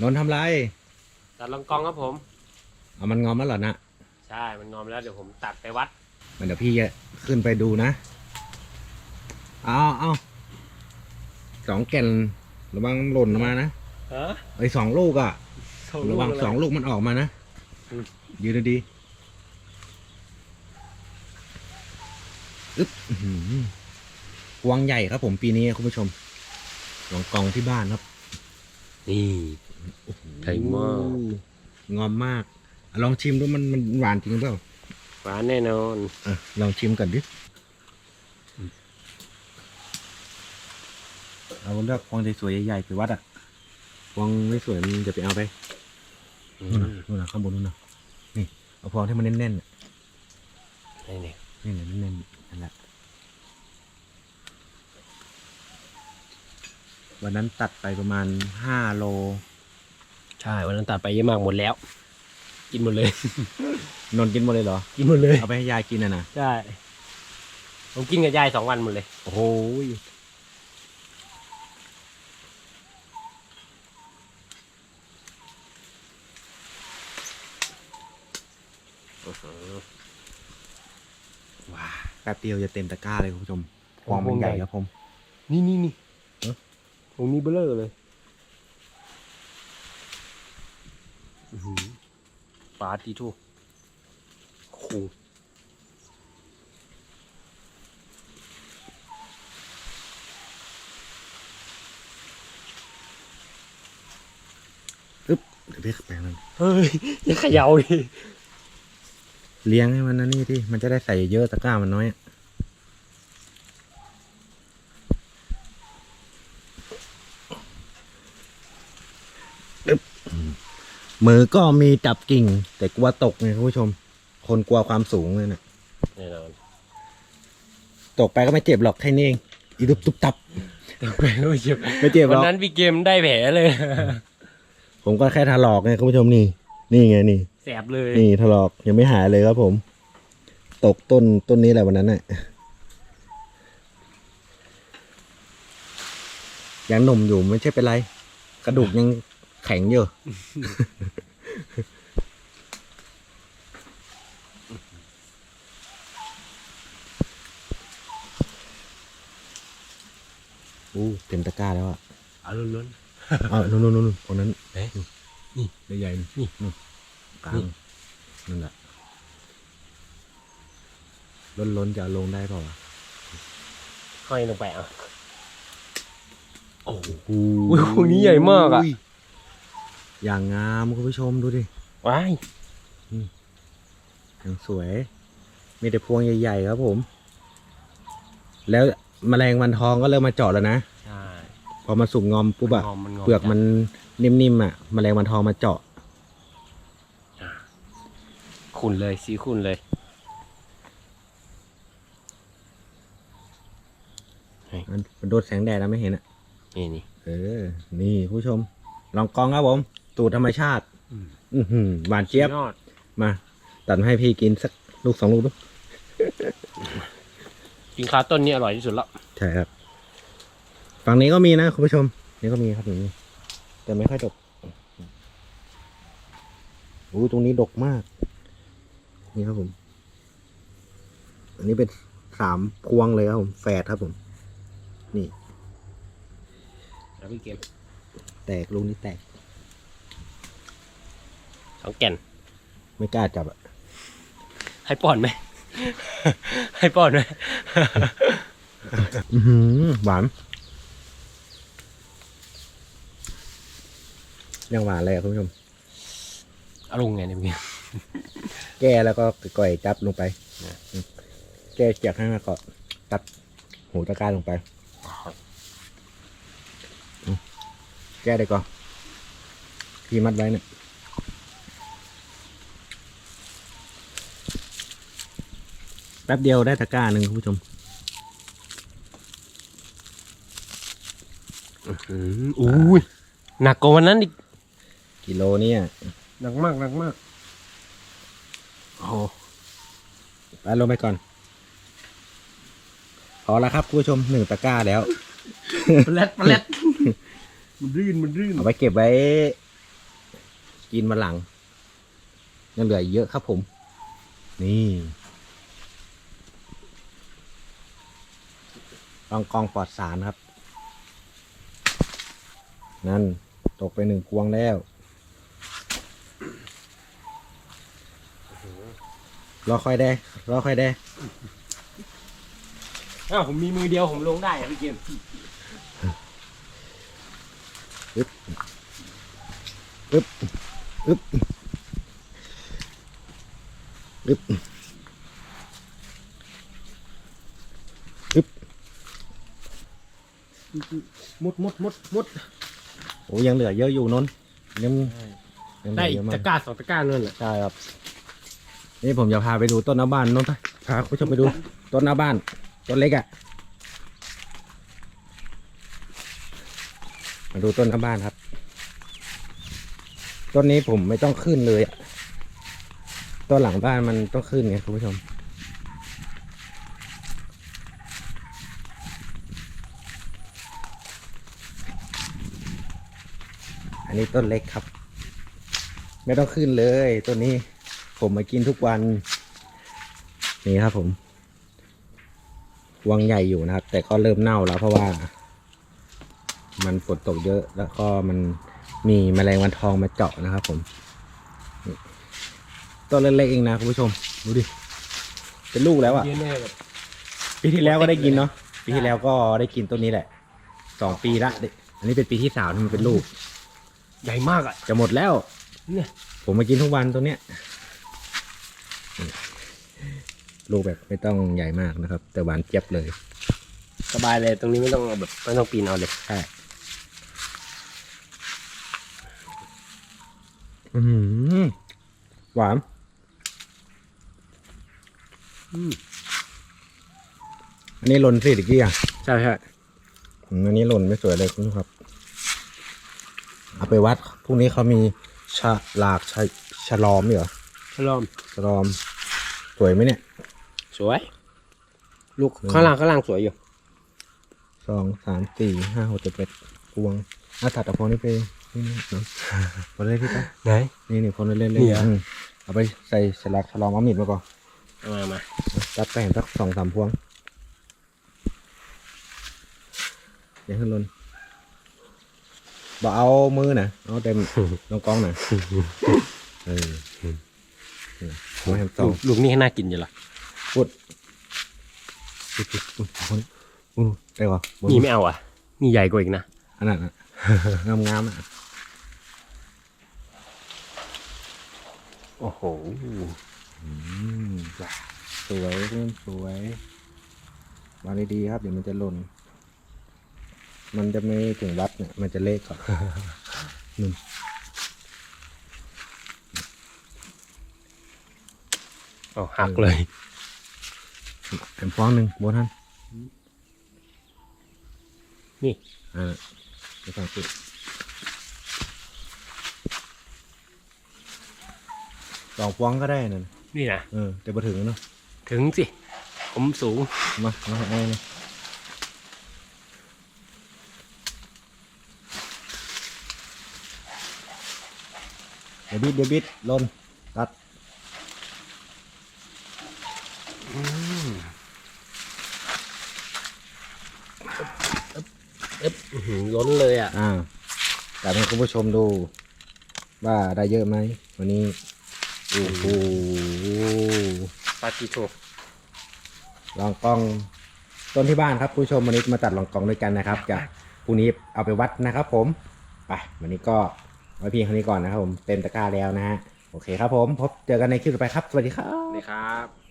นนท์ทำไร ตัดลองกองครับผม เอามันงอมแล้วเหรอนะใช่ มันงอมแล้วเดี๋ยวผมตัดไปวัด มันเดี๋ยวพี่จะขึ้นไปดูนะ เอาเอาสองแก่นระวังหล่นออกมานะฮะไอ้ยสองลูกอะระวังสองลูกมันออกมานะ อืม ยืนดีๆอึ๊บอื้อหือกวางใหญ่ครับผมปีนี้คุณผู้ชมลองกองที่บ้านครับ นี่ ใหญ่มากงอมมากอะลองชิมดูมันมันหวานจริงหรือเปล่าหวานแน่นอนอะลองชิมก่อนดิเอาเลือกพวงสวยๆใหญ่ๆไปวัดอะพวงไม่สวยมันจะไปเอาไปอืนู่นมนะนู่นนะข้างบนนู่นนะนี่เอาพวงที่มันแน่นๆน่ะนี่นี่นี่แหละแน่นๆนั่นแหละวันนั้นตัดไปประมาณห้าโล ใช่วันนั้นตัดไปเยอะมากหมดแล้ว กินหมดเลย นนท์กินหมดเลยเหรอ กินหมดเลย เอาไปให้ยายกินอะนะ ใช่ ผมกินกับยายสองวันหมดเลย โอ้โหยว้าแป๊บเดียวจะเต็มตะกร้าเลยคุณผู้ชมพวงมันใหญ่ครับผม นี่นี่นี่เอ๊ะผมนี่เบลเลอร์เลยอื้อหือ ปาตีทูโอ้โหเดี๋ยวพี่แปลงมันเฮ้ยอย่าเขย่าดิเลี้ยงให้มันนะนี่ที่มันจะได้ใส่เยอะตะกร้ามันน้อยอะอึ๊บ มือก็มีจับกิ่ง แต่กลัวตกไงคุณผู้ชม คนกลัวความสูงเลยนะแน่นอนตกไปก็ไม่เจ็บหรอกแค่นี้เองอีตุบตุบตับ แต่ไปไม่เจ็บไม่เจ็บหวัรนอกนั้นพี่เกมได้แผลเลย ผมก็แค่ถลอกไงคุณผู้ชมนี่ นี่ไงนี่ แสบเลยนี่ถลอกยังไม่หายเลยครับผม ตกต้นต้นนี้แหละวันนั้นน่ะยังหนุ่มอยู่ไม่ใช่เป็นไร กระดูกยัง แข็งอยู่ อู้เต็มตะกร้าแล้วอะเอาล้วนเอานู่นนู่นนู่นตรงนั้นเอ๊ะนี่ใหญ่ๆนี่นู่นกลางนี่นั่นแหละล้นล้นๆจะเอาลงได้เปล่าวะๆห้อยลงไปอะ โอ้โหอุ้ยคนนี้ใหญ่มากอะ อย่างงามคุณผู้ชมดูดิ ว้ายอย่างสวย มีแต่พวงใหญ่ ๆ ครับผม แล้วแมลงวันทองก็เริ่มมาเจาะแล้วนะ ใช่ พอมาสุกงอมปุ๊บอะงอมมันงอมเปลือกมันนิ่มๆอะแมลงวันทองมาเจาะ ขุ่นเลยสีขุ่นเลยมันมันโดนแสงแดดแล้วไม่เห็นอะนี่นี่เออ นี่คุณผู้ชม ลองกองครับผม ตูดธรรมชาติอืมอือหือหวานเจี๊ยบสุดยอดมา ตัดมาให้พี่กินสักลูกสองลูกดูกินคาต้นนี้อร่อยที่สุดแล้วใช่ครับ ฝั่งนี้ก็มีนะคุณผู้ชม นี่ก็มีครับนี่แต่ไม่ค่อยดกโอ้ตรงนี้ดกมาก นี่ครับผม อันนี้เป็นสามพวงเลยครับผม แฝดครับผม นี่ แล้วพี่เกมแตกลูกนี้แตก สองแก่น ไม่กล้าจับอะให้ป้อนไหม ให้ป้อนไหม อื้อหือหวานยังหวานเลยอะคุณผู้ชม อารมณ์ไงเนี่ยพี่เกมแก้แล้วก็ก่อยจับลงไปนะ อืมแก้จากข้างแล้วก็จับหูตะกร้าลงไปแก้ได้ก่อนพี่มัดไว้เนี่ย แป๊บเดียวได้ตะกร้าหนึ่งคุณผู้ชมอืมอุ้ยหนักกว่าวันนั้นอีก กิโลเนี่ยหนักมากหนักมากโอ้โหไปลงไปก่อน พอแล้วครับคุณผู้ชมหนึ่งตะกร้าแล้วปลดปลดมันรื่นมันรื่นเอาไปเก็บไว้ กินมาหลังยังเหลืออีกเยอะครับผม นี่ ลองกองปลอดสารครับ นั่นตกไปหนึ่งพวงแล้วรอค่อยได้รอค่อยได้อ้าวผมมีมือเดียวผมลงได้อะพี่เกมอึบอึบอึบอึบอึบ มุดมุดมุดมุดโอ้ยังเหลือเยอะอยู่นนท์ยังยังเหได้ลืออีเยกอะมาตะกกร้าสองตะกร้านั่นแหละใช่ครับ นี่ผมจะพาไปดูต้นหน้าบ้านนนท์พาคุณผู้ชมไปดูต้นหน้าบ้านต้นเล็กอะ่ะมาดูต้นหน้าบ้านครับ ต้นนี้ผมไม่ต้องขึ้นเลยอะต้นหลังบ้านมันต้องขึ้นไงคุณผู้ชม อันนี้ต้นเล็กครับ ไม่ต้องขึ้นเลยต้นนี้ผมมากินทุกวัน นี่ครับผมวางใหญ่อยู่นะครับ แต่ก็เริ่มเน่าแล้วเพราะว่า มันฝนตกเยอะแล้วก็มันมีแมลงวันทองมาเจาะนะครับ ผมนี่ต้นเล็กๆเองนะคุณผู้ชมดูดิเป็นลูกแล้วอะเยอะแน่แบบปีที่แล้วก็ได้กินเนาะปีที่แล้วก็ได้กินต้นนี้แหละสองปีละอันนี้เป็นปีที่สามที่มันเป็นลูก ใหญ่มากอะ จะหมดแล้ว เนี่ย ผมมากินทุกวันตัวเนี้ยนี่ลูกแบบไม่ต้องใหญ่มากนะครับ แต่หวานเจี๊ยบเลย สบายเลยตรงนี้ไม่ต้องแบบไม่ต้องปีนเอาเลยใช่อือหือหวานอืมอันนี้หล่นสิตะกี้อะ ใช่ใช่อืมอันนี้หล่นไม่สวยเลยคุณผู้ชมครับ เอาไปวัดพรุ่งนี้เขามีฉลากชะฉลอมเหรอฉลอมฉลอม สวยไหมเนี่ย สวย ลูกอืมข้างล่างข้างล่างสวยอยู่สองสามสี่ห้าหกเจ็ดแปดพวงอาถัดเอาพวงนี้ไปนี่นี่เนาะพอเลยพี่ป๊ะไหนนี่นี่พวงเล่นๆนี่เหรออืมเอาไปใส่ฉลากฉลอมเอามีดมาก่อนเอามามารับไปเห็นสักสองสามพวงเดี๋ยวขึ้นลน บอกเอามือนะเอาเต็มลงกล้องหน่ะเออหัวแฮมสอลูงกลูกนี่น่ากินอยู่ละปุดปุดปุดปุดปุดปุดได้ปะบนี่ไม่เอาอะนี่ใหญ่กว่าอีกนะอันนั้นอะงามงามๆอะโอ้โหอืมสวยเริ่มสวยวางดีๆครับ เดี๋ยวมันจะหล่น มันจะไม่ถึงวัดเนี่ย มันจะเละก่อนเอาหักเลยแผมฟ้องหนึ่งบนท่านนี่ อ่าไปฟังสิสองฟ้องก็ได้นั่นนี่นะ เออ แต่มาถึงเนาะ ถึงสิ ผมสูง มา มาให้เอาเลย ยวบิดเดี๋ยวบิดลนตัดเอ๊บอื้อหือล้นเลยอะ อ่าจับให้คุณผู้ชมดู ว่าได้เยอะไหมวันนี้โอ้โหปาติโชลองกองต้นที่บ้านครับคุณผู้ชมวันนี้มาตัดลองกองด้วยกันนะครับจะพรุ่งนี้เอาไปวัดนะครับผมไปวันนี้ก็ ไว้เพียงเท่านี้ก่อนนะครับผมเต็มตะกร้าแล้วนะฮะโอเคครับผมพบเจอกันในคลิปต่อไปครับ สวัสดีครับนี่ครับ